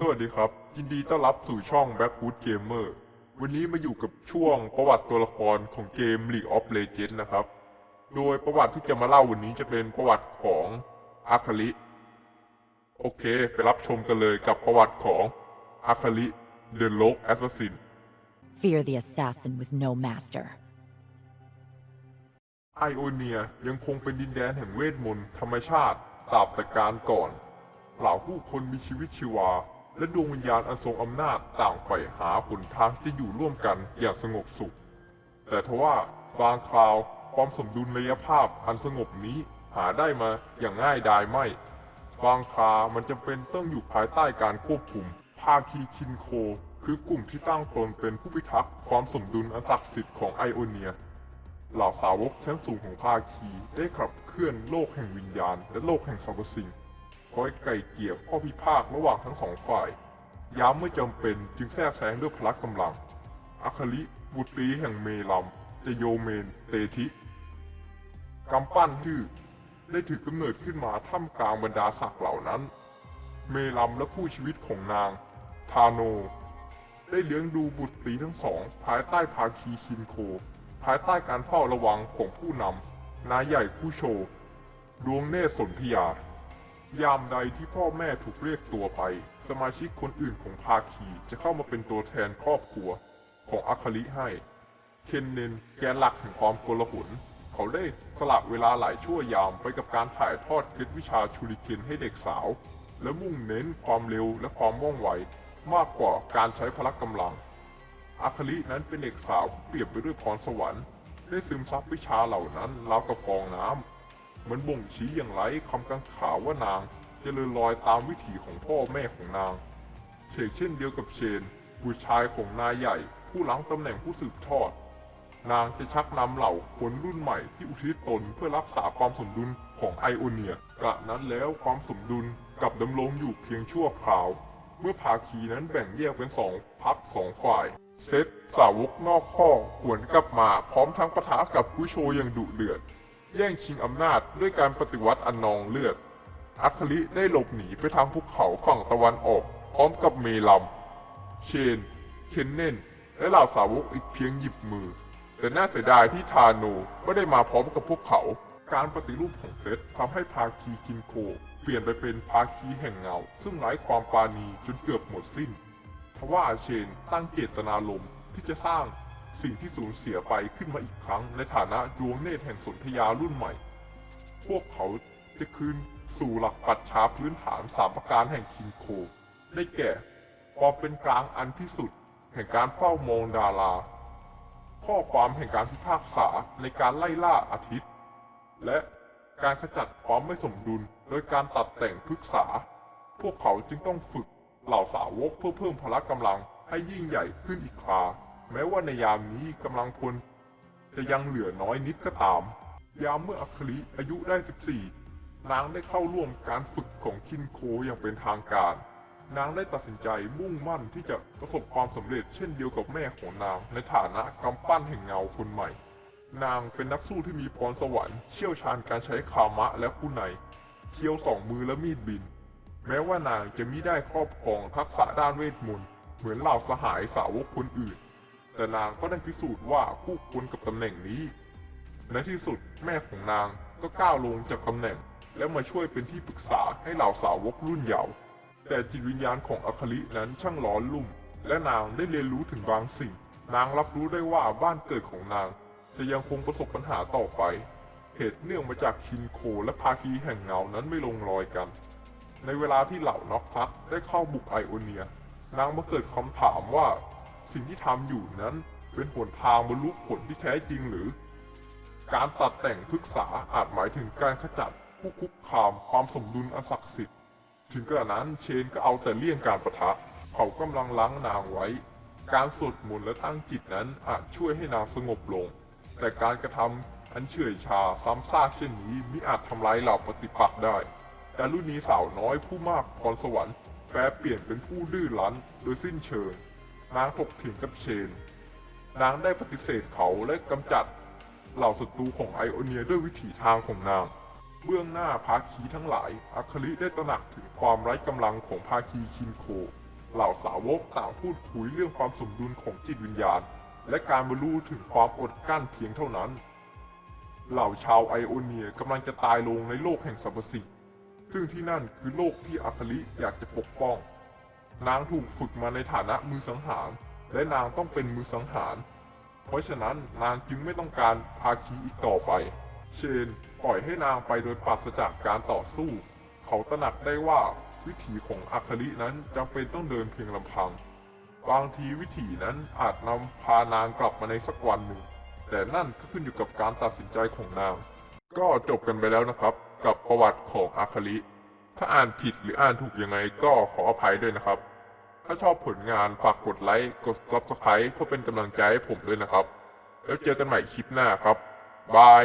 สวัสดีครับ ยินดีต้อนรับสู่ช่อง Backwood Gamer วันนี้มาอยู่กับช่วงประวัติตัวละครของเกม League of Legends นะครับ โดยประวัติที่จะมาเล่าวันนี้จะเป็นประวัติของอาคาลิโอเค ไปรับชมกันเลยกับประวัติของอาคาลิ The Rogue Assassin Fear the assassin with no master. ไอโอเนียยังคงเป็นดินแดนแห่งเวทมนต์ธรรมชาติตราบแต่การก่อนเหล่าผู้คนมีชีวิตชีวา และดวงวิญญาณอันทรงอำนาจต่างใฝ่หาหนทางที่จะอยู่ร่วมกันอย่างสงบสุข แต่ทว่าบางคราวความสมดุลระยะภาพอันสงบนี้หาได้มาอย่างง่ายดายไม่ บางครามันจำเป็นต้องอยู่ภายใต้การควบคุม ภาคีคินโค คือกลุ่มที่ตั้งตนเป็นผู้พิทักษ์ความสมดุลอันศักดิ์สิทธิ์ของไอโอเนีย เหล่าสาวกชั้นสูงของภาคีได้ขับเคลื่อนโลกแห่งวิญญาณ และโลกแห่งสรรพสิ่ง คอยไก่เกลี่ยข้อพิพาทระหว่างทั้งสองฝ่าย ยามเมื่อจำเป็นจึงแทรกแซงด้วยพละกำลังอาคาลิบุตรีแห่งเมลัมจะโยเมนเตทิกำปั้นชื่อได้ถือกำเนิดขึ้นมาท่ามกลางบรรดาศักดิ์เหล่านั้น เมลัมและคู่ชีวิตของนาง ทาโน ได้เลี้ยงดูบุตรีทั้งสอง ภายใต้ภาคีคินโค ภายใต้การเฝ้าระวังของผู้นำนายใหญ่ผู้โช ดวงเนตรสนธยา ยามใดที่พ่อแม่ถูกเรียกตัวไป สมาชิกคนอื่นของภาคีจะเข้ามาเป็นตัวแทนครอบครัวของอาคาลิให้ เคนเนนแกนหลักแห่งความโกลาหลเขาได้สละเวลาหลายชั่วยามไปกับการถ่ายทอดเคล็ดวิชาชูริเคนให้เด็กสาว และมุ่งเน้นความเร็วและความว่องไวมากกว่าการใช้พละกำลัง อาคาลินั้นเป็นเด็กสาวเปรียบไปด้วยพรสวรรค์ ได้ซึมซับวิชาเหล่านั้นราวกับฟองน้ำ เหมือนบ่งชี้อย่างไรคำกังขาว่านางจะเจริญรอยตามวิถีของพ่อแม่ของนาง เชกเช่นเดียวกับเชนบุตรชายของนายใหญ่ผู้หลังตำแหน่งผู้สืบทอด นางจะชักนำเหล่าคนรุ่นใหม่ที่อุทิศตนเพื่อรักษาความสมดุลของไอโอเนียกระนั้นแล้วความสมดุลกับดำรงอยู่เพียงชั่วคราว เมื่อภาคีนั้นแบ่งแยกเป็นสองพักสองฝ่าย เซตสาวกนอกข้อกหวนกลับมาพร้อมทั้งปะทะกับผู้โชอย่างดุเดือด แย่งชิงอำนาจด้วยการปฏิวัติอันนองเลือด อัคลิได้หลบหนีไปทางภูเขาฝั่งตะวันออก พร้อมกับเมลัม เชน เคนเนน และเหล่าสาวกอีกเพียงหยิบมือ แต่น่าเสียดายที่ทาโนไม่ได้มาพร้อมกับพวกเขา การปฏิรูปของเซตทำให้ภาคีคินโค เปลี่ยนไปเป็นภาคีแห่งเงา ซึ่งไร้ความปราณีจนเกือบหมดสิ้นทว่าเชนตั้งเจตนารมณ์ที่จะสร้าง สิ่งที่สูญเสียไปขึ้นมาอีกครั้ง ในฐานะดวงเนตรแห่งสนธยารุ่นใหม่ พวกเขาจะคืนสู่หลักปรัชญาพื้นฐานสามประการแห่งคินโค ได้แก่ความเป็นกลางอันพิสุทธิ์แห่งการเฝ้ามองดารา ข้อความแห่งการพิพากษาในการไล่ล่าอาทิตย์ และการขจัดความไม่สมดุลโดยการตัดแต่งพฤกษา พวกเขาจึงต้องฝึกเหล่าสาวกเพื่อเพิ่มพละกำลังให้ยิ่งใหญ่ขึ้นอีกครา แม้ว่าในยามนี้กำลังพลจะยังเหลือน้อยนิดก็ตาม ยามเมื่ออัคลิอายุได้ 14 นางได้เข้าร่วมการฝึกของคินโคอย่างเป็นทางการ นางได้ตัดสินใจมุ่งมั่นที่จะประสบความสำเร็จเช่นเดียวกับแม่ของนางในฐานะกำปั้นแห่งเงาคนใหม่ นางเป็นนักสู้ที่มีพรสวรรค์เชี่ยวชาญการใช้คามะและผู้ในเคี้ยวสองมือและมีดบิน แม้ว่านางจะมิได้ครอบครองทักษะด้านเวทมนต์เหมือนเหล่าสหายสาวกคนอื่น แต่นางก็ได้พิสูจน์ว่าคู่ควรกับตำแหน่งนี้ ในที่สุดแม่ของนางก็ก้าวลงจากตำแหน่ง และมาช่วยเป็นที่ปรึกษาให้เหล่าสาวกรุ่นเยาว์แต่จิตวิญญาณของอัคลินั้นช่างร้อนลุ่ม และนางได้เรียนรู้ถึงบางสิ่ง นางรับรู้ได้ว่าบ้านเกิดของนาง จะยังคงประสบปัญหาต่อไป เหตุเนื่องมาจากคินโคและภาคีแห่งเงานั้นไม่ลงรอยกัน ในเวลาที่เหล่าน็อกทัสได้เข้าบุกไอโอเนีย นางมาเกิดคำถามว่า สิ่งที่ทำอยู่นั้น เป็นหนทางบรรลุผลที่แท้จริงหรือ การตัดแต่งพฤกษาอาจหมายถึงการขจัดผู้คุกคามความสมดุลอันศักดิ์สิทธิ์ ถึงกระนั้นเชนก็เอาแต่เลี่ยงการประทะ เขากำลังล้างนางไว้ การสวดมนต์และตั้งจิตนั้นอาจช่วยให้นางสงบลง แต่การกระทำอันเฉื่อยชาซ้ำซากเช่นนี้มิอาจทำลายเหล่าปฏิปักษ์ได้แต่รุ่นนี้สาวน้อยผู้มากพรสวรรค์แปรเปลี่ยนเป็นผู้ดื้อรั้นโดยสิ้นเชิง นางถกเถียงกับเชน นางได้ปฏิเสธเขาและกำจัดเหล่าศัตรูของไอโอเนียด้วยวิถีทางของนาง เบื้องหน้าภาคีทั้งหลายอัคลิได้ตระหนักถึงความไร้กำลังของภาคีคินโค เหล่าสาวกต่างพูดคุยเรื่องความสมดุลของจิตวิญญาณ และการบรรลุถึงความอดกั้นเพียงเท่านั้น เหล่าชาวไอโอเนียกำลังจะตายลงในโลกแห่งสรรพสิ่งซึ่งที่นั่นคือโลกที่อาคาลิอยากจะปกป้อง นางถูกฝึกมาในฐานะมือสังหาร และนางต้องเป็นมือสังหาร เพราะฉะนั้นนางจึงไม่ต้องการภาคีอีกต่อไป เชนปล่อยให้นางไปโดยปราศจากการต่อสู้ เขาตระหนักได้ว่าวิถีของอาคาลินั้นจำเป็นต้องเดินเพียงลำพัง บางทีวิถีนั้นอาจนำพานางกลับมาในสักวันหนึ่ง แต่นั่นก็ขึ้นอยู่กับการตัดสินใจของนาง ก็จบกันไปแล้วนะครับ กับประวัติของอาคาลิ ถ้าอ่านผิดหรืออ่านถูกยังไงก็ขออภัยด้วยนะครับ ถ้าชอบผลงานฝากกดไลค์ กด Subscribe เพื่อเป็นกำลังใจให้ผมด้วยนะครับ แล้วเจอกันใหม่คลิปหน้าครับ บาย